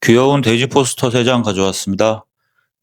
귀여운 돼지 포스터 3장 가져왔습니다.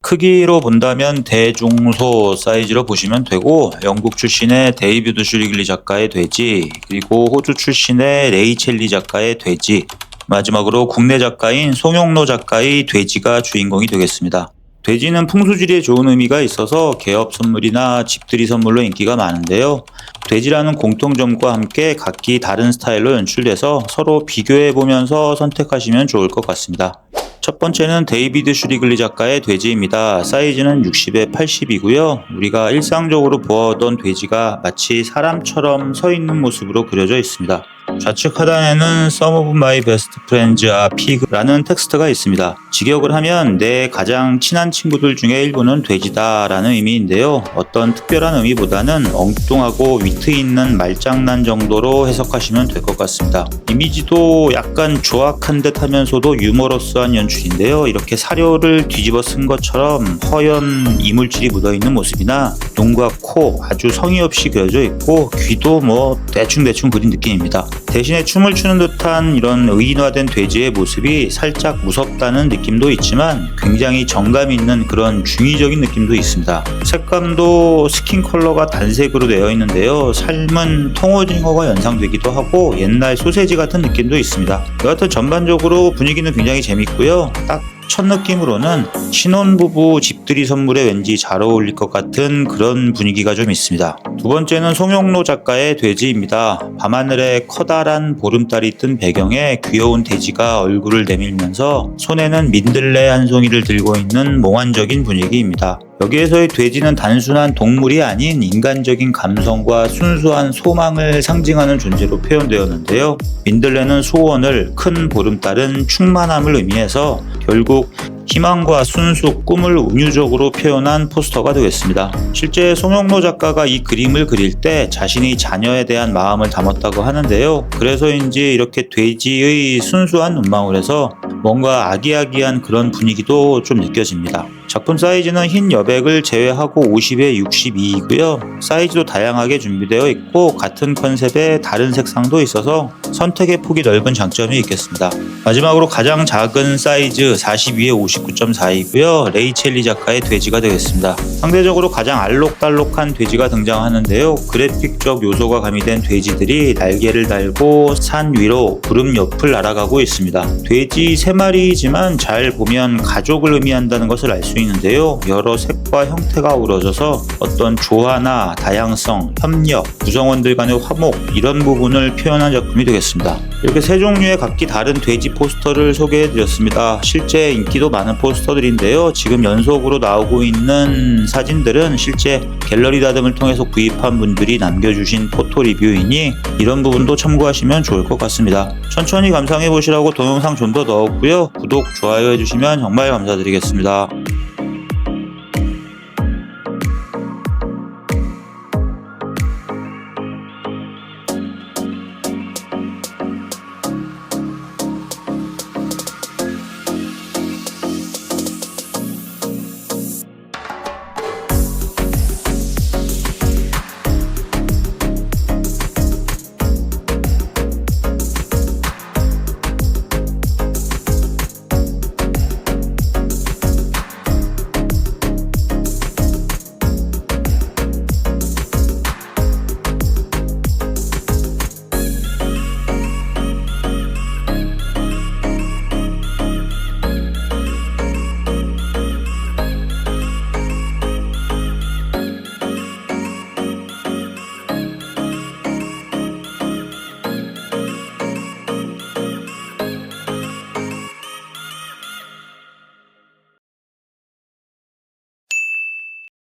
크기로 본다면 대중소 사이즈로 보시면 되고 영국 출신의 데이비드 슈리글리 작가의 돼지 그리고 호주 출신의 레이첼리 작가의 돼지 마지막으로 국내 작가인 송영로 작가의 돼지가 주인공이 되겠습니다. 돼지는 풍수지리에 좋은 의미가 있어서 개업 선물이나 집들이 선물로 인기가 많은데요. 돼지라는 공통점과 함께 각기 다른 스타일로 연출돼서 서로 비교해 보면서 선택하시면 좋을 것 같습니다. 첫 번째는 데이비드 슈리글리 작가의 돼지입니다. 사이즈는 60에 80이고요. 우리가 일상적으로 보아오던 돼지가 마치 사람처럼 서 있는 모습으로 그려져 있습니다. 좌측 하단에는 Some of my best friends are pig라는 텍스트가 있습니다. 직역을 하면 내 가장 친한 친구들 중에 일부는 돼지다 라는 의미인데요. 어떤 특별한 의미보다는 엉뚱하고 위트 있는 말장난 정도로 해석하시면 될 것 같습니다. 이미지도 약간 조악한 듯 하면서도 유머러스한 연출인데요. 이렇게 사료를 뒤집어 쓴 것처럼 허연 이물질이 묻어있는 모습이나 눈과 코 아주 성의 없이 그려져 있고 귀도 뭐 대충대충 그린 느낌입니다. 대신에 춤을 추는 듯한 이런 의인화된 돼지의 모습이 살짝 무섭다는 느낌도 있지만 굉장히 정감 있는 그런 중의적인 느낌도 있습니다. 색감도 스킨 컬러가 단색으로 되어 있는데요. 삶은 통오징어가 연상되기도 하고 옛날 소세지 같은 느낌도 있습니다. 여하튼 전반적으로 분위기는 굉장히 재밌고요. 딱 첫 느낌으로는 신혼부부 집들이 선물에 왠지 잘 어울릴 것 같은 그런 분위기가 좀 있습니다. 두 번째는 송영로 작가의 돼지입니다. 밤하늘에 커다란 보름달이 뜬 배경에 귀여운 돼지가 얼굴을 내밀면서 손에는 민들레 한 송이를 들고 있는 몽환적인 분위기입니다. 여기에서의 돼지는 단순한 동물이 아닌 인간적인 감성과 순수한 소망을 상징하는 존재로 표현되었는데요. 민들레는 소원을, 큰 보름달은 충만함을 의미해서 결국 희망과 순수, 꿈을 운유적으로 표현한 포스터가 되겠습니다. 실제 송영로 작가가 이 그림을 그릴 때 자신이 자녀에 대한 마음을 담았다고 하는데요. 그래서인지 이렇게 돼지의 순수한 눈망울에서 뭔가 아기아기한 그런 분위기도 좀 느껴집니다. 작품 사이즈는 흰 여백을 제외하고 50에 62이고요. 사이즈도 다양하게 준비되어 있고 같은 컨셉의 다른 색상도 있어서 선택의 폭이 넓은 장점이 있겠습니다. 마지막으로 가장 작은 사이즈 42에 59.4이고요. 레이첼리 작가의 돼지가 되겠습니다. 상대적으로 가장 알록달록한 돼지가 등장하는데요. 그래픽적 요소가 가미된 돼지들이 날개를 달고 산 위로 구름 옆을 날아가고 있습니다. 돼지 3마리이지만 잘 보면 가족을 의미한다는 것을 알 수 있는데요. 여러 색과 형태가 어우러져서 어떤 조화나 다양성, 협력, 구성원들 간의 화목 이런 부분을 표현한 작품이 되 겠습니다. 이렇게 세 종류의 각기 다른 돼지 포스터를 소개해 드렸습니다. 실제 인기도 많은 포스터들인데요. 지금 연속으로 나오고 있는 사진들은 실제 갤러리 다듬을 통해서 구입한 분들이 남겨주신 포토 리뷰이니 이런 부분도 참고하시면 좋을 것 같습니다. 천천히 감상해 보시라고 동영상 좀 더 넣었고요. 구독, 좋아요 해주시면 정말 감사드리겠습니다.